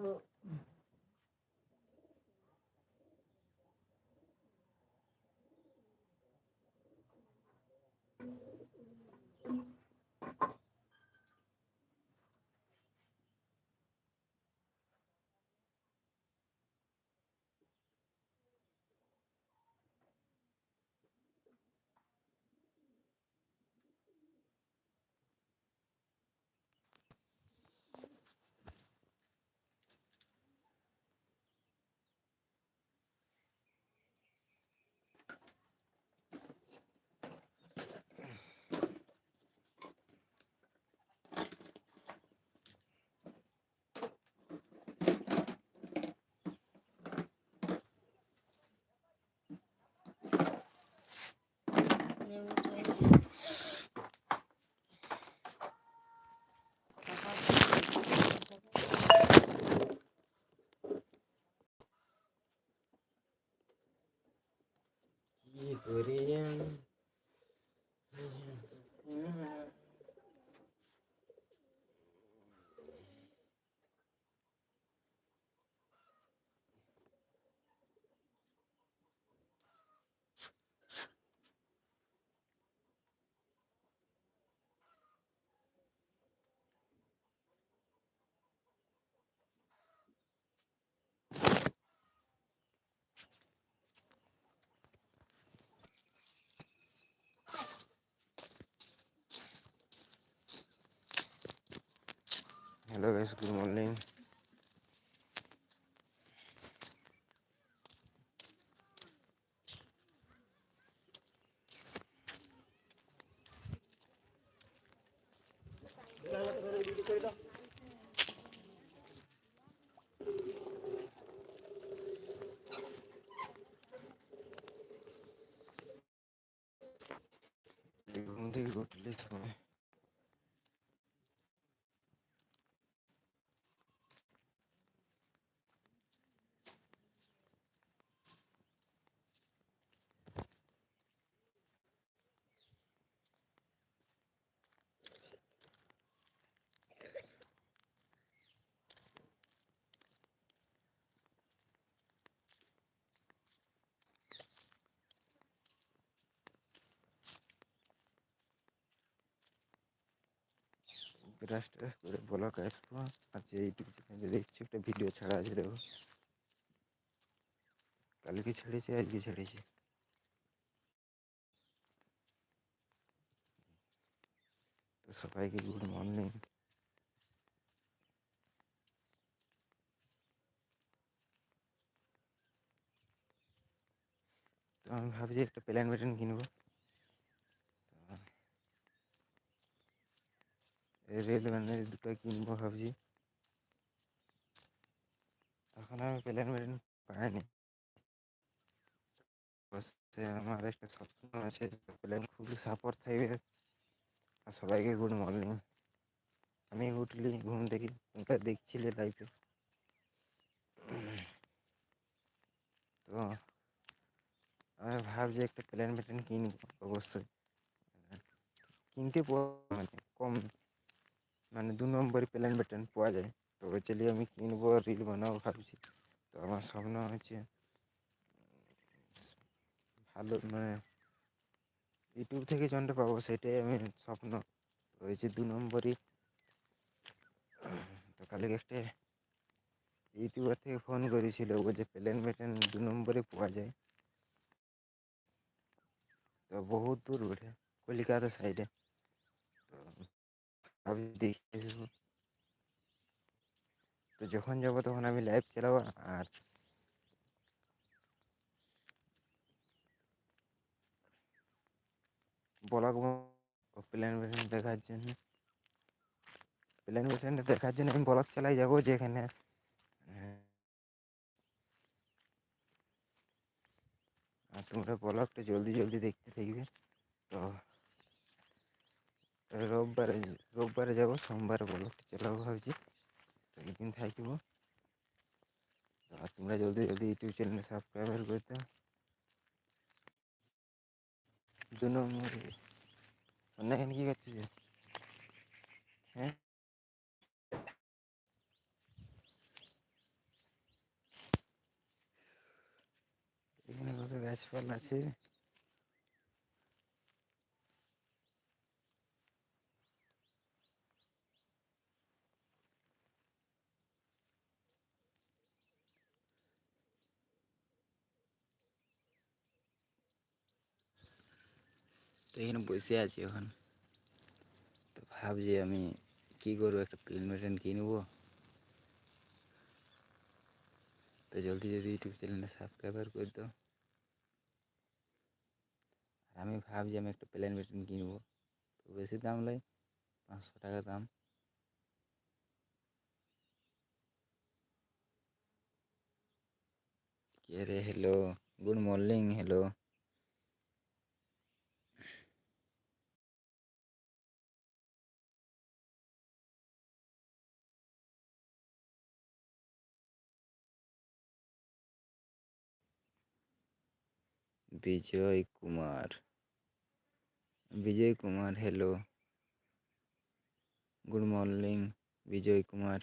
Oh. 一个爹 hello guys good morning ঘুম থেকে উঠলে তুমি ট্রাশ করে ব্লক আসব আর যে ইউটিউব দেখছি একটা ভিডিও ছাড়া আছে দেখো। কালকে ছেড়েছে, আজকে ছেড়েছে। তো সবাইকে গুড মর্নিং তো আমি ভাবছি একটা প্ল্যান ব্যাটেন কিনবো। রেল ব্যান্ডের দুটো কিনবো ভাবছি। এখন আমি প্ল্যান ব্যাটেন পাইনি। আমার একটা স্বপ্ন আছে, প্ল্যান খুবই সাপোর্ট থাকবে। আর সবাইকে গুড মর্নিং আমি উঠলি, ঘুম থেকে তোমরা দেখছিলে লাইফে তো আমি ভাবছি একটা প্ল্যান ব্যাটেন কিনবো অবশ্যই। কিনতে মানে কম মানে দু নম্বরই প্ল্যান ব্যাটেন পাওয়া যায়। তো চালিয়ে আমি কিনবো রিল বানাবো ভাবছি। তো আমার স্বপ্ন হচ্ছে ভালো মানে ইউটিউব থেকে যন্ত্র পাবো, সেটাই আমি স্বপ্ন। হয়েছে দু নম্বরই, তো কালকে একটা ইউটিউবার থেকে ফোন করেছিল, ও যে প্লেন মেটেন দু নম্বরে পাওয়া যায়। তো বহুত দূর ওঠে কলিকাতা সাইডে আমি দেখে তো যখন যাব তখন আমি লাইভ চালাবো আর ব্লগ প্ল্যান মেটেন দেখার জন্য প্ল্যান মেটেনটা দেখার জন্য আমি ব্লগ চালাই যাব যেখানে আর তোমরা ব্লগটা জলদি জলদি দেখতে থাকবে তো রোববারে রোববারে যাব, সোমবারে ব্লগটা চালাবো ভাবছি। একদিন থাকব। আর তোমরা জলদি জলদি ইউটিউব চ্যানেলে সাবস্ক্রাইবার করে দাও। দু নম্বর অন্য এখানে কী করছিস হ্যাঁ? এখানে কত গাছপালা আছে। এখানে বসে আছি এখন। তো ভাবছি আমি কী করব, একটা প্লেন মেটেন কিনবো। তো জলদি জলদি ইউটিউব চ্যানেলটা সাবস্ক্রাইবার করে দাও। আর আমি ভাবছি আমি একটা প্লেন মেটেন কিনবো। তো বেশি দাম লাই পাঁচশো টাকা দাম। কে রে hello good morning hello Vijay Kumar. Vijay Kumar hello good morning Vijay Kumar.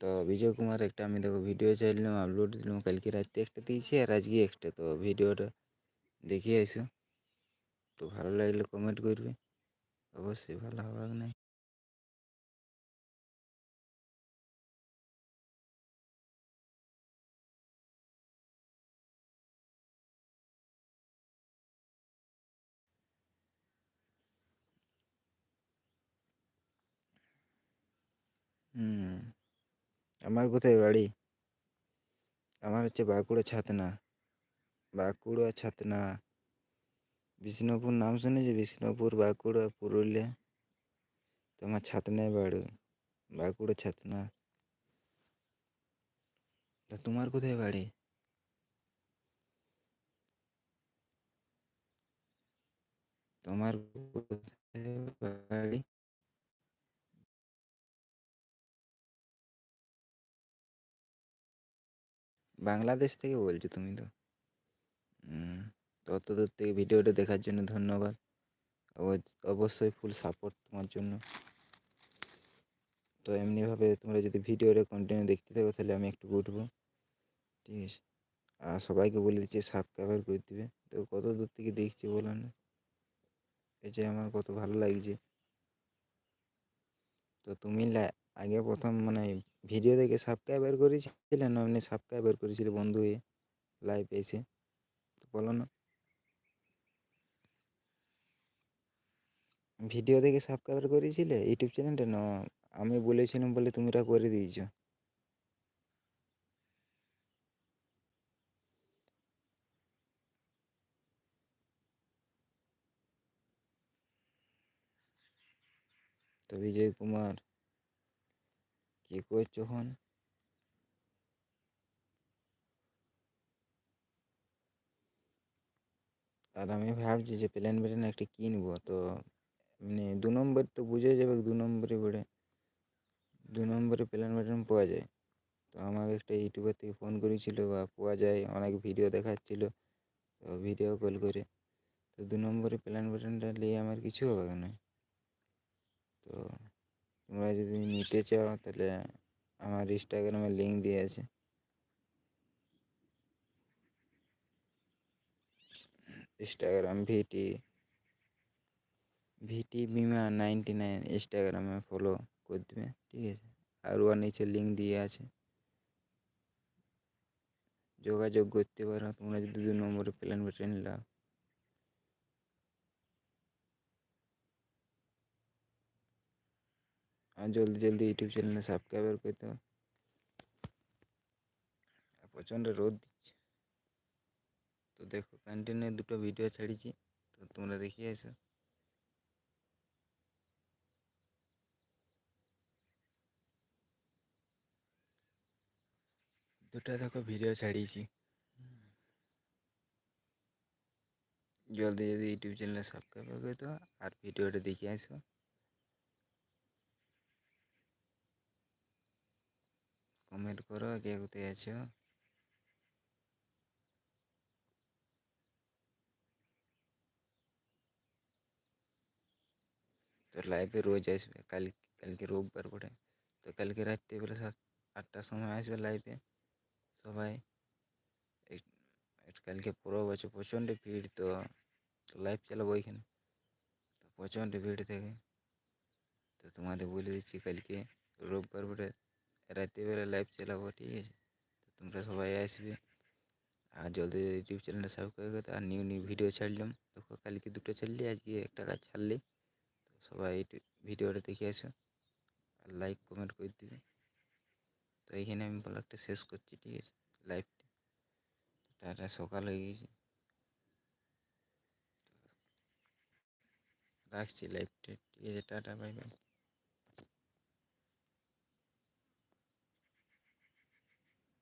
তো বিজয় কুমার, একটা আমি দেখো ভিডিও চাইলাম আপলোড দিলাম, কালকে রাত্রে একটা দিয়েছি আর আজকে একটা। তো ভিডিওটা দেখে আসো। তো ভালো লাগলে কমেন্ট করবে। অবশ্যই ভালো হবে নাই। হুম, আমার কোথায় বাড়ি? আমার হচ্ছে বাঁকুড়া ছাতনা। বাঁকুড়া ছাতনা। বিষ্ণুপুর, নাম শুনেছি? বিষ্ণুপুর, বাঁকুড়া, পুরুলিয়া। তোমার ছাতনায় বাড়ি। বাঁকুড়া ছাতনা। তা তোমার কোথায় বাড়ি? তোমার কোথায় বাড়ি? বাংলাদেশ থেকে বলছো তুমি তো? তত দূর থেকে ভিডিওটা দেখার জন্য ধন্যবাদ। অবশ্য- অবশ্যই ফুল সাপোর্ট তোমার জন্য। তো এমনিভাবে তোমরা যদি ভিডিওটা কন্টিনিউ দেখতে থাকো, তাহলে আমি একটু উঠবো। ঠিক আছে? আর সবাইকে বলে দিচ্ছি সাবস্ক্রাইবার করে দিবে। তো কত দূর থেকে দেখছি, বলো না। এই যে আমার কত ভালো লাগছে। তো তুমি আগে প্রথম মানে ভিডিও দেখে সাবস্ক্রাইবার করেছিলে না, এমনি সাবস্ক্রাইবার করেছিলে বন্ধু হয়ে লাইভ এসে? বলো না। ভিডিও দেখে সাবস্ক্রাইবার করেছিলে ইউটিউব চ্যানেলটা না, আমি বলেছিলাম বলে তোমরা করে দিয়েছ। তো বিজয় কুমার কী এখন আর আমি ভাবছি যে প্লেন ব্রেন একটা কিনবো, তো মানে দু নম্বর তো বুঝে যাবে দু নম্বরে বেড়ে দু নম্বরে প্লেন বাটন পাওয়া যায়। তো আমাকে একটা ইউটিউবার থেকে ফোন করেছিল বা পাওয়া যায়, অনেক ভিডিও দেখাচ্ছিল, তো ভিডিও কল করে। তো দু নম্বরে প্ল্যান বাটনটা নিয়ে আমার কিছু হবে না। তো তোমরা যদি নিতে চাও, তাহলে আমার ইনস্টাগ্রামে লিঙ্ক দিয়ে আছে। ইনস্টাগ্রাম ভিটি ভিটি বিমা নাইনটি নাইন ইনস্টাগ্রামে ফলো করে দেবে, ঠিক আছে? আর ওর নিচে লিঙ্ক দিয়ে আছে। যোগাযোগ করতে পারো, তোমরা যদি দু নম্বরে প্ল্যান বাটন নাও আর জলদি জলদি ইউটিউব চ্যানেলে সাবস্ক্রাইবার করে দাও আর প্রচণ্ড রোদ দিচ্ছে তো দেখো কন্টিনিউ দুটো ভিডিও ছাড়িছি তো তোমরা দেখিয়ে এসো দুটো দেখো ভিডিও ছাড়িয়েছি জলদি জলদি ইউটিউব চ্যানেলে সাবস্ক্রাইব করে দাও আর ভিডিওটা দেখে আসো কমেন্ট করো কে কোথায় আছো তো লাইভে রোজ আসবে কাল কালকে রোববার পড়ে তো কালকে রাত্রিবেলা সাত আটটার সময় আসবে লাইভে সবাই এই- এই কালকে পরব আছে প্রচণ্ড ভিড় তো লাইভ চালাবো ওইখানে তো প্রচণ্ড ভিড় থাকে তো তোমাদের বলে দিচ্ছি কালকে রোববার পরে রাত্রিবেলা লাইভ চালাবো, ঠিক আছে? তো তোমরা সবাই আসবে। আর জলদি ইউটিউব চ্যানেলটা সাবস্ক্রাইব করতে আর নিউ নিউ ভিডিও ছাড়লাম। দেখো, কালকে দুটো ছাড়লি, আজকে একটা কাজ ছাড়লি। তো সবাই ভিডিওটা দেখে আসো। আর লাইক কমেন্ট করে দিবে। তো এইখানে আমি ব্লগটা শেষ করছি, ঠিক আছে? লাইভটা টাটা, সকাল হয়ে গেছে। রাখছি লাইভটা ঠিক আছে? Tata bye bye